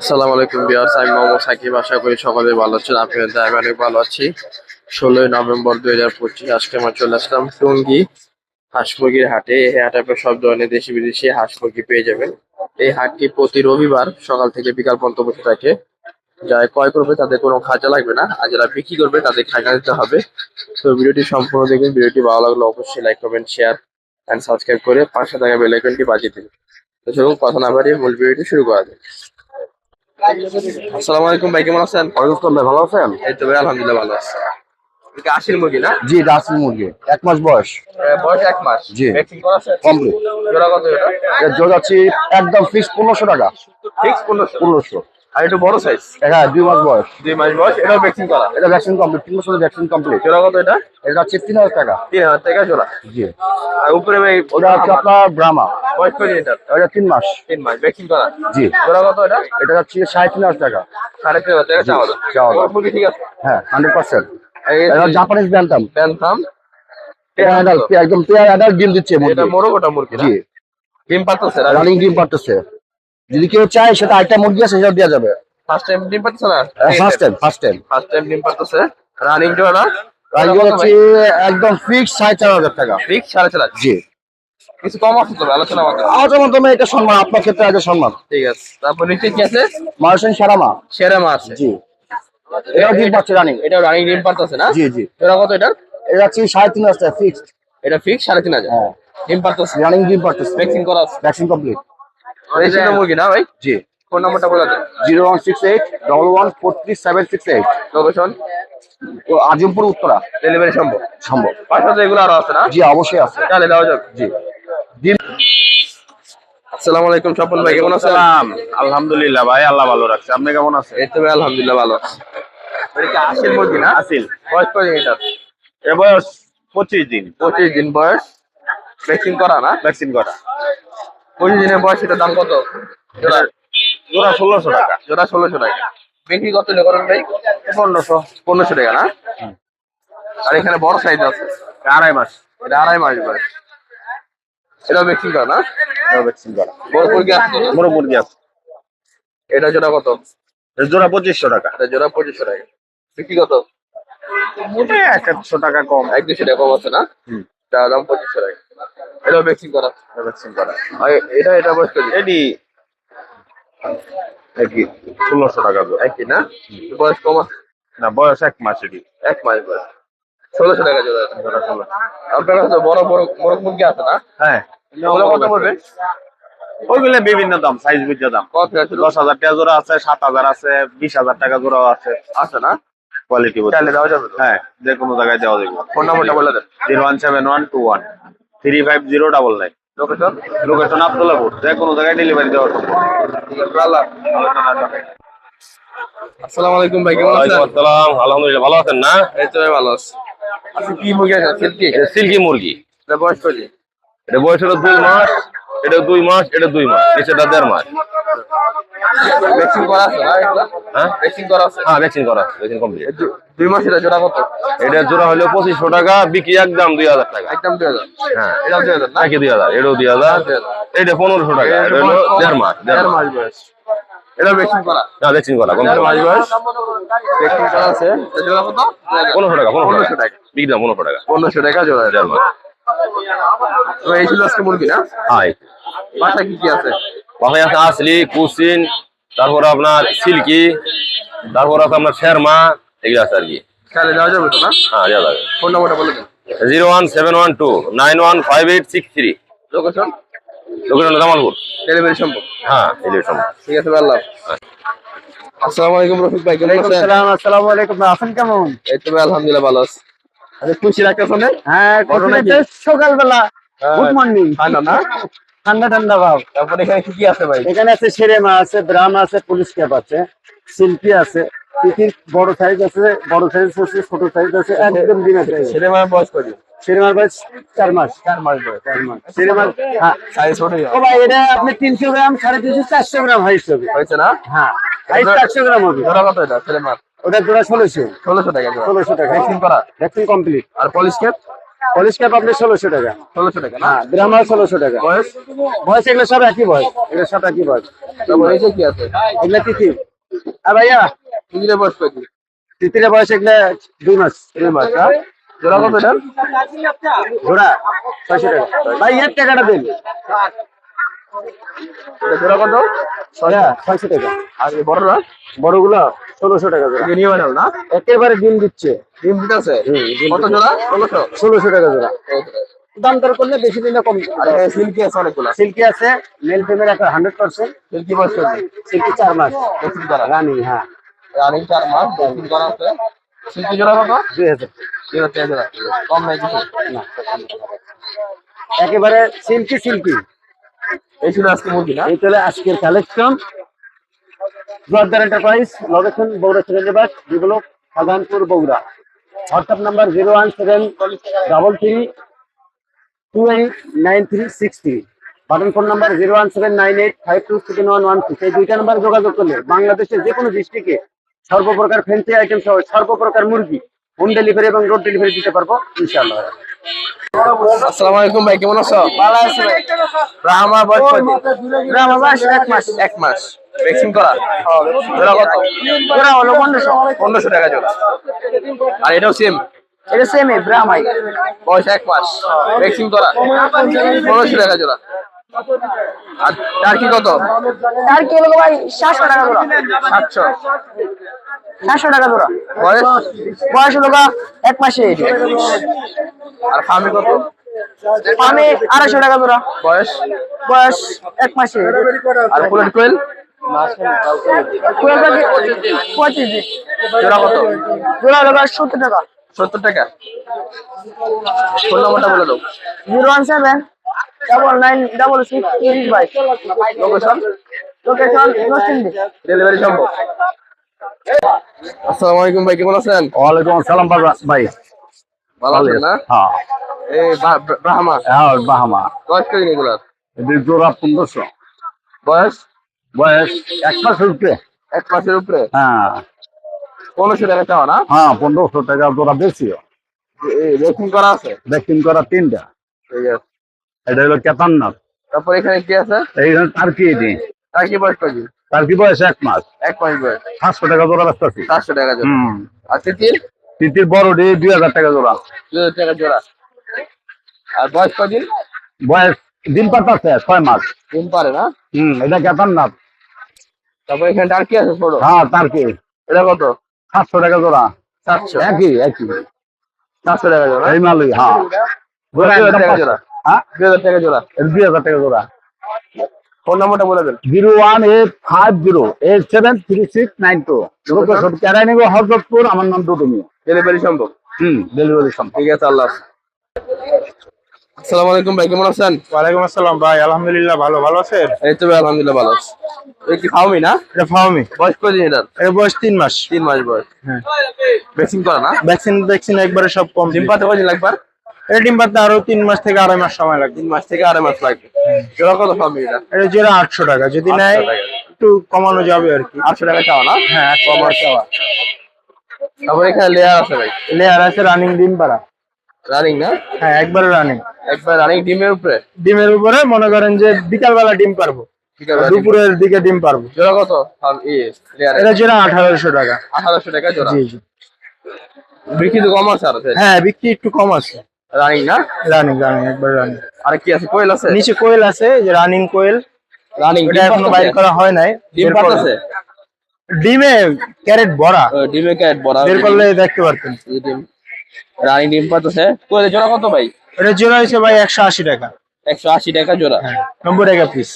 আসসালামু আলাইকুম বিয়ার্স আমি মোহাম্মদ সাকিব। আশা করি সকলে ভালো আছেন আপনাদের আমি অনেক ভালো আছি। ষোলোই নভেম্বর দুই হাজার পঁচিশ, আজকে আমরা চলে আসলাম টঙ্গী হাঁস মুরগির হাটে। এই হাটে আপনার সব ধরনের দেশি বিদেশি হাঁস মুরগি পেয়ে যাবেন। এই হাটটি প্রতি রবিবার সকাল থেকে বিকাল পর্যন্ত বসে থাকে। যারা ক্রয় করবে, তাদের কোনো খাঁচা লাগবে না। আর যারা বিক্রি করবে, তাদের খাঁচা দিতে হবে। তো ভিডিওটি সম্পূর্ণ দেখবেন। ভিডিওটি ভালো লাগলে অবশ্যই লাইক করবেন শেয়ার অ্যান্ড সাবস্ক্রাইব করে পাঁচশো টাকা বেল আইকনটি বাজিয়ে দিন তো চলুন, কথা না বাড়িয়ে মূল ভিডিওটি শুরু করা যাক। আসসালামু আলাইকুম ভাই কেমন আছেন? ওয়ালাইকুম ভাই ভালো আছেন? এই তো ভাই আলহামদুলিল্লাহ ভালো আছি। এটা আশির মুরগি না? জি মুরগি। এক মাস বয়স। বয়স এক মাস। জি। ভ্যাকসিন করা আছে? কমপ্লিট। জোড়া কত এটা? এর একদম ফিক্স পনেরোশো টাকা। ফিক্স আর একটু বড় সাইজ হ্যাঁ দুই মাস বয়স। দুই মাস বয়স এটাও ভ্যাকসিন করা। এটা ভ্যাকসিন কমপ্লিট তিন বছরের ভ্যাকসিন কমপ্লিট জোড়া কত এটা? এটা হচ্ছে তিন হাজার টাকা। তিন হাজার টাকা জোড়া। জি। আর উপরে ভাই ওটা হচ্ছে আপনার ব্রাহ্মা বয়স কত এটা? এটা তিন মাস। তিন মাস ভ্যাকসিন করা। জি। জোড়া কত এটা? এটা হচ্ছে সাড়ে তিন হাজার টাকা। সাড়ে তিন হাজার টাকা চাওয়া চাওয়া ঠিক আছে? হ্যাঁ হান্ড্রেড পার্সেন্ট এই এটা জাপানিজ ব্যান্টাম প্যান্থাম একদম পেয়ার ডিম দিচ্ছে এটা মুরগি। মোরগোটা মুরগি জি। ডিম পাচ্ছে রানিং ডিম যদি কেউ চায় সেটা আরেকটা মুরগি আছে সেটা দেওয়া যাবে। ফার্স্ট টাইম ডিম পাচ্ছে না? First time first time first time ডিম পাচ্ছে রানিং জোড়া রানিং হচ্ছে একদম ফিক্স সাড়ে চার হাজার টাকা। ফিক্স সাড়ে চার হাজার। জি। কিছু কম আছে তবে আলোচনা আমাদের আমাদের মাধ্যমে এটা সম্মান আপনার ক্ষেত্রে আগে সম্মান। ঠিক আছে। তারপর নিচে কি আছে? মার্সেন সারামা সেরা মাছ জি। এটা ডিম পাচ্ছে রানিং এটা রানিং ডিম পারতেছে না? জি জি। জোড়া কত এটা এটা হচ্ছে সাড়ে তিন হাজার ফিক্সড এটা ফিক্স সাড়ে তিন হাজার? হ্যাঁ। ডিম পারতেছে? রানিং ডিম পাচ্ছে ভ্যাকসিন করা আছে। ভ্যাকসিন কমপ্লিট এই ছিল মুরগি না ভাই? জি। ফোন নাম্বারটা বলে দেন। Zero one six eight double one four three seven six eight location Azimpur Uttara. Delivery সম্ভব। সম্ভব। পাশাপাশি এগুলো আরও আছে না? জি অবশ্যই আছে। তাহলে দেওয়া যাবে জি। আসসালামু আলাইকুম স্বপন ভাই কেমন আছেন? আলহামদুলিল্লাহ ভাই আল্লাহ ভালো রাখছে। আপনি কেমন আছেন? এই তো ভাই আলহামদুলিল্লাহ ভালো এটা কি আশির মুরগি না? আসিল বয়স কত এটা? এ বয়স পঁচিশ দিন। পঁচিশ দিন বয়স। ভ্যাকসিন করা না? ভ্যাকসিন করা। বয়স এটার দাম কত? জোড়া জোড়া ষোলোশো টাকা। জোড়া ষোলোশো টাকা। বিক্রি কত করেন ভাই? পনেরোশো। পনেরোশো টাকা না? আর এখানে বড় সাইজ আছে? আড়াই মাস। এটা আড়াই মাস বয়স। এটাও ভ্যাকসিন করা না? ভ্যাকসিন করা। বড় মুরগি আছে? বড় মুরগি আছে? এটা জোড়া কত? জোড়া পঁচিশশো টাকা। এটা জোড়া পঁচিশশো টাকা। বিক্রি কত? এক একশো টাকা কম। এক দুশো টাকা কম আছে না? দাম পঁচিশশো টাকা। ভ্যাকসিন করা। ভ্যাকসিন করা। আর এটা এটা বয়স কত এটি একই। ষোলোশো টাকা জোড়া একই না? বয়স কম আছে? না বয়স এক মাস এটি এক মাস বয়স। ষোলোশো টাকা জোড়া আপনার কাছে বড় বড় বড় মুরগি আছে না? হ্যাঁ। ওগুলো কত পড়বে? ওইগুলো বিভিন্ন দাম সাইজ বুঝে দাম। কত আছে? দশ হাজার টাকা জোড়া আছে সাত হাজার আছে বিশ হাজার টাকা জোড়া আছে। আছে না? কোয়ালিটি চাইলে দেওয়া যাবে হ্যাঁ যে কোনো জায়গায় দেওয়া যাবে। ফোন নাম্বারটা বলে দেন। Zero one seven one two one three five zero double nine. Location location Abdullahpur যে কোনো জায়গায় ডেলিভারি দেওয়া সম্ভব আসসালামু আলাইকুম ভাই কেমন আছেন? আসসালাম আলহামদুলিল্লাহ ভালো আছেন না? এই তো ভালো আছি। আচ্ছা কি মুরগি আছে? সিল্কি? সিল্কি মুরগি। এটা বয়স কত? এটা বয়স হলো দুই মাস। এটা দুই মাস এটা দুই মাস এটা দেড় মাস। ভ্যাকসিন করা আছে হ্যাঁ? ভ্যাকসিন করা আছে? হ্যাঁ ভ্যাকসিন করা ভ্যাকসিন কমপ্লিট দুই মাস এটা জোড়া কত? এটা জোড়া হলো পঁচিশশো টাকা বিক্রি একদম দুই হাজার টাকা। একদম দুই হাজার। হ্যাঁ। দুই হাজার নাকি দুই হাজার এটাও দুই হাজার। এটা পনেরোশো টাকা এটা হলো দেড় মাস দেড় মাস। বয়স। এটা ভ্যাকসিন করা? না ভ্যাকসিন করা দেড় মাস বয়স। ভ্যাকসিন করা আছে? জোড়া কত? পনেরোশো টাকা পনেরোশো টাকা। টাকা। বিক্রি দাম পনেরোশো টাকা। পনেরোশো টাকা জোড়া। দেড় মাস। তো এই ছিল আজকে মুরগি না? হাই বাসা কি কি আছে? বাসায় আছে আসলি কুসিন তারপর আপনার সিল্কি তারপর আছে আপনার শেরমা এগুলো আছে আর কি। তাহলে দেওয়া যাবে তো না? হ্যাঁ দেওয়া যাবে। ফোন নাম্বারটা বলে দেন। Zero one seven one two nine one five eight six three. Location location Jamalpur. Delivery সম্ভব হ্যাঁ ঠিক আছে আল্লাহ আসসালামু আলাইকুম রফিক ভাই কেমন আছেন? আসসালাম আসসালামু আলাইকুম। আছেন কেমন? এই তো আলহামদুলিল্লাহ ভালো আছি। খুশি লাগতেছ না? হ্যাঁ সকালবেলা। হ্যাঁ। গুড মর্নিং ঠান্ডা না? ঠান্ডা ঠান্ডা ভাব। তারপরে এখানে কি কি আছে ভাই? এখানে আছে সেরেমা আছে ব্রাম আছে পুলিশ ক্যাপ আছে সিল্কি আছে পিকির বড় সাইজ আছে বড় সাইজ আছে ছোট সাইজ আছে একদম বয়স কত? সেরেমার বয়স চার মাস। চার মাস বয়স। চার মাস। সেরেমার হ্যাঁ। সাইজ ছোট ও ভাই এটা আপনি তিনশো গ্রাম সাড়ে তিনশো চারশো গ্রাম হবে হয়েছে না? হ্যাঁ। চারশো গ্রাম হবে। কত এটা ওটা জোড়া ষোলোশো। ষোলোশো টাকা জোড়া। ষোলোশো টাকা। ভ্যাকসিন করা? ভ্যাকসিন কমপ্লিট আর পলিশ কেপ পলিশ ক্যাপ আপনি ষোলোশো টাকা। ষোলোশো টাকা হ্যাঁ ব্রাহ্মা ষোলোশো টাকা। বয়স? বয়স এগুলো সব একই বয়স। এগুলো সব একই বয়স। যে কি আছে? এগুলা তিথি। হ্যাঁ ভাইয়া। তিনটে বয়স কত তিতিরের বয়স এগুলা দুই মাস। দুই মাস না জোড়া কত ঘোড়া ছয়শো টাকা। ভাই এক টাকাটা দিন। জোড়া কত? হ্যাঁ ছয়শো টাকা। আর বড়রা বড়গুলো? ষোলোশো টাকা জোড়া। নিউ না? একেবারে ডিম দিচ্ছে। ডিম দিতে আছে কত জোড়া? ষোলোশো? ষোলোশো টাকা জোড়া। দাম দর করলে বেশি দিন কম। সিল্কি আছে অনেকগুলো। সিল্কি আছে মেল ফিমেল একটা হান্ড্রেড পার্সেন্ট সিল্কি বয়স সিল্কি চার মাস। রানি হ্যাঁ। রানিং চার মাস করা আছে। সিল্কি জোড়া কত? দুই হাজার। দুই হাজার জোড়া। কম নাই কিছু? না, একেবারে সিল্কি সিল্কি এই ছিল আজকে মুরগি না? এই চলে আজকের collection Joardar enterprise location Bogura Sekendrabad develop Sadharanpur Bogura WhatsApp number zero one seven double three two eight nine three six three button phone number zero one seven nine eight five two seven one one six এই দুইটা number যোগাযোগ করলে বাংলাদেশের যে কোনো ডিস্ট্রিক্টে সর্বপ্রকার fancy item সহ সর্বপ্রকার মুরগি হোম ডেলিভারি এবং রোড ডেলিভারি দিতে পারব ইনশাআল্লাহ। আসসালামু আলাইকুম ভাই কেমন আছো? ভালো আছে ভাই। বয়স কত আবাস এক মাস। এক মাস। ভ্যাকসিন করা জোড়া কত? ওরা হলো পনেরোশো। পনেরোশো টাকা জোড়া। আর এটাও সেম এটা সেম ব্রাহ্মাই বয়স এক মাস। ভ্যাকসিন করা পনেরোশো টাকা জোড়া। আর টার্কি কত? আর কি হলো ভাই? সাতশো টাকা জোড়া। সাতশো। সাতশো টাকা জোড়া। বয়স? বয়স হলো এক মাসে। আর ফার্মি কত? আমি আড়াইশো টাকা জোড়া। বয়স? বয়স এক মাসে। আর কুড়ি টাকা পঁচিশ দিন জোড়া কত জোড়া হলো সত্তর টাকা সত্তর টাকা ফোন নম্বরটা বলে দাও zero one seven double nine double six তিরিশ বাইশ লোকেশন লোকেশন ডেলিভারি সম্ভব আসসালামু আলাইকুম ভাই কেমন আছেন ওয়ালাইকুম আসসালাম ভাই ভালো আছেন না হ্যাঁ এই ব্রাহ্মা। হ্যাঁ বাহামা বয়স? কদিন এগুলার জোড়া পনেরোশো। বয়স? বয়স এক মাস উঠবে এক মাসের উপরে? হ্যাঁ। পনেরোশো টাকা চাওয়া না? হ্যাঁ পনেরোশো টাকা জোড়া বেশি। রেকিং করা আছে? ভ্যাকসিন করা তিনটা। ঠিক আছে। এটা হলো কেতান্নাথ তারপর এখানে কি আছে? এইখানে তার এটি? তার বয়স তার বয়স এক মাস? এক মাস বয়স। সাতশো টাকা জোড়া আছি চারশো টাকা জোড়া। আর তিতির? তিতির বড় ডে দুই হাজার টাকা জোড়া। দুই হাজার টাকা জোড়া। আর বয়স কদিন বয়স দিন পাতাছে ছয় মাস। দিন পারে না? হুম এটা কেতান্নাথ তারপর এখানে আর কি আছে ছোট হ্যাঁ তার কি এটা কত? সাতশো টাকা জোড়া। সাতশো? একই একই। সাতশো টাকা জোড়া? এই মালই হ্যাঁ। দুই হাজার টাকা জোড়া। হ্যাঁ? দুই হাজার টাকা জোড়া। দুই হাজার টাকা জোড়া। ফোন নাম্বারটা বলে দেন। Zero one eight five zero eight seven three six nine two. কেরানীগো হরজতপুর আমার নাম দুদুমি। ডেলিভারি সম্ভব। হুম ডেলিভারি সম্ভব। ঠিক আছে আল্লাহ। আসসালামু আলাইকুম ভাই কেমন আছেন? ওয়ালাইকুম আসসালাম ভাই আলহামদুলিল্লাহ ভালো ভালো আছেন? এই তো ভাই আলহামদুলিল্লাহ ভালো আছি। এই কি খাওমি না? এটা ফাওমি বয়স কদিন এটার? এর বয়স তিন মাস। তিন মাস বয়স। হ্যাঁ। ভ্যাকসিন করা না? ভ্যাকসিন ভ্যাকসিন একবারে সব কম ডিম পাতে কদিন লাগবে? এটা ডিম পাততে আরও তিন মাস থেকে আড়াই মাস সময় লাগবে। তিন মাস থেকে আড়াই মাস লাগবে। জোড়া কত খাওমি এটা এটা যেটা আটশো টাকা। যদি 800 নেয় একটু কমানো যাবে আর কি। আটশো টাকা চাওয়া না? হ্যাঁ আটশো টাকা। চাওয়া তারপর এখানে লেয়ার আছে ভাই। লেয়ার আছে রানিং ডিম পাড়া। রানিং না? হ্যাঁ একবারে রানিং একবার রানিং ডিমের উপরে? ডিমের উপরে মনে করেন যে বিকাল বেলা ডিম পারব। দুপুরের দিকে ডিম পারব। জোড়া কত? এটা যেটা আঠারোশো টাকা। আঠারোশো টাকা জোড়া? জি জি। বিক্রি তো কম আছে আরও হ্যাঁ বিক্রি একটু কম আছে। রানিং না? রানিং রানিং একবার রানিং আর কি আছে? কোয়েল আছে? নিচে কোয়েল আছে যে রানিং কোয়েল রানিং এটা এখনও বাইর করা হয় নাই। ডিম পাতাছে ডিমে ক্যারেট ভরা। ডিমে ক্যারেট বড় বের করলে দেখতে পারতেন। ডিম রানিং ডিম কোয়েল জোড়া কত ভাই? এটা জোড়া হয়েছে ভাই একশো আশি টাকা। একশো আশি টাকা জোড়া। হ্যাঁ নব্বই টাকা পিস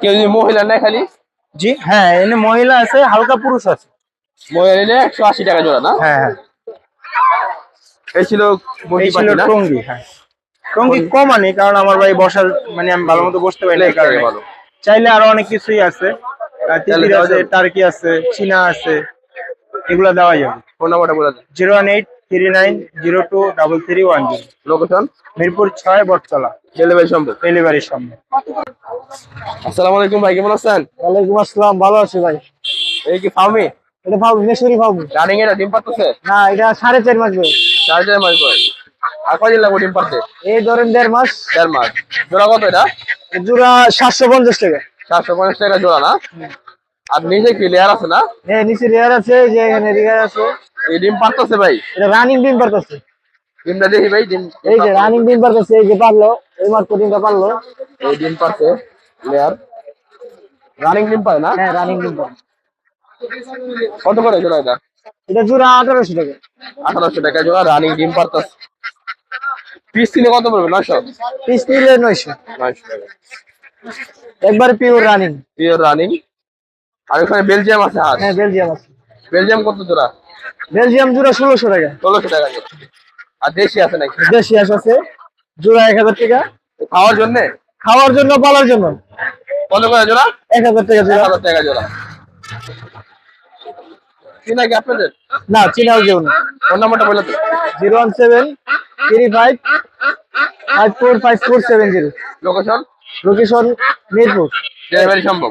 কেউ যদি মহিলা নেয় খালি? জি হ্যাঁ এনে মহিলা আছে হালকা পুরুষ আছে। মহিলা নিলে একশো আশি টাকা জোড়া না? হ্যাঁ হ্যাঁ। এই ছিল এই ছিল না? টঙ্গি হ্যাঁ। টঙ্গি কম আনি কারণ আমার ভাই বসার মানে আমি ভালো মতো বসতে পারি না এই কারণে। ভালো। চাইলে আরও অনেক কিছুই আছে। টার্কি আছে চীনা আছে। এগুলা দেওয়া যাবে ফোন নাম্বারটা বলে দেন zero one eight three nine zero two double three one zero. Location? Mirpur ছয় বটতলা। ডেলিভারি সম্ভব। ডেলিভারির সামনে আসসালামু আলাইকুম ভাই কেমন আছেন? ওয়ালাইকুম আসসালাম ভালো আছি ভাই। এই কি ফার্মি? এটা পাবো মেশরি পাবো রানিং এটা ডিম পাতাছে না এটা সাড়ে চার মাস বয়স। চার চার মাস বয়স। আর কয়দিন লাগবে ডিম পারতে এই ধরেন দেড় মাস। দেড় মাস। জোড়া কত এটা? জোড়া সাতশো পঞ্চাশ টাকা। চারশো পঞ্চাশ টাকা জোড়া না? আর নিজে কি লেয়ার আছে না? হ্যাঁ নিচে লেয়ার আছে যে এখানে লেয়ার আছে। এই ডিম পারতেছে ভাই? এটা রানিং ডিম করছে ডিমটা দেখি ভাই ডিম এই যে রানিং ডিম করছে এই যে পারল এই মাত্র ডিমটা পারল। এই ডিম পারছে লেয়ার রানিং ডিম পায় না? হ্যাঁ রানিং ডিম পার কত করে জোড়া এটা? এটা জোড়া আঠারোশো টাকা। আঠারোশো টাকা জোড়া রানিং ডিম পারতেছে। পিস কিনে কত পড়বে? নয়শো? পিস নিলে নয়শো। নয়শো টাকা। একবারে পিওর রানিং পিওর রানিং আর ওখানে বেলজিয়াম আছে হাঁস হ্যাঁ বেলজিয়াম আছে। বেলজিয়াম কত জোড়া? বেলজিয়াম জোড়া ষোলোশো টাকা। ষোলোশো টাকা আর দেশি আছে নাকি? দেশি হাঁস আছে জোড়া এক হাজার টাকা। খাওয়ার জন্য? খাওয়ার জন্য পালার জন্য। কত করে জোড়া? এক হাজার টাকা জোড়া। হাজার টাকা জোড়া। কি নাকি আপনাদের? না চিনাও কেউ না। ফোন নাম্বারটা বলে তো zero one seven three five five four five four seven zero. Location? Location Mirpur. Delivery সম্ভব।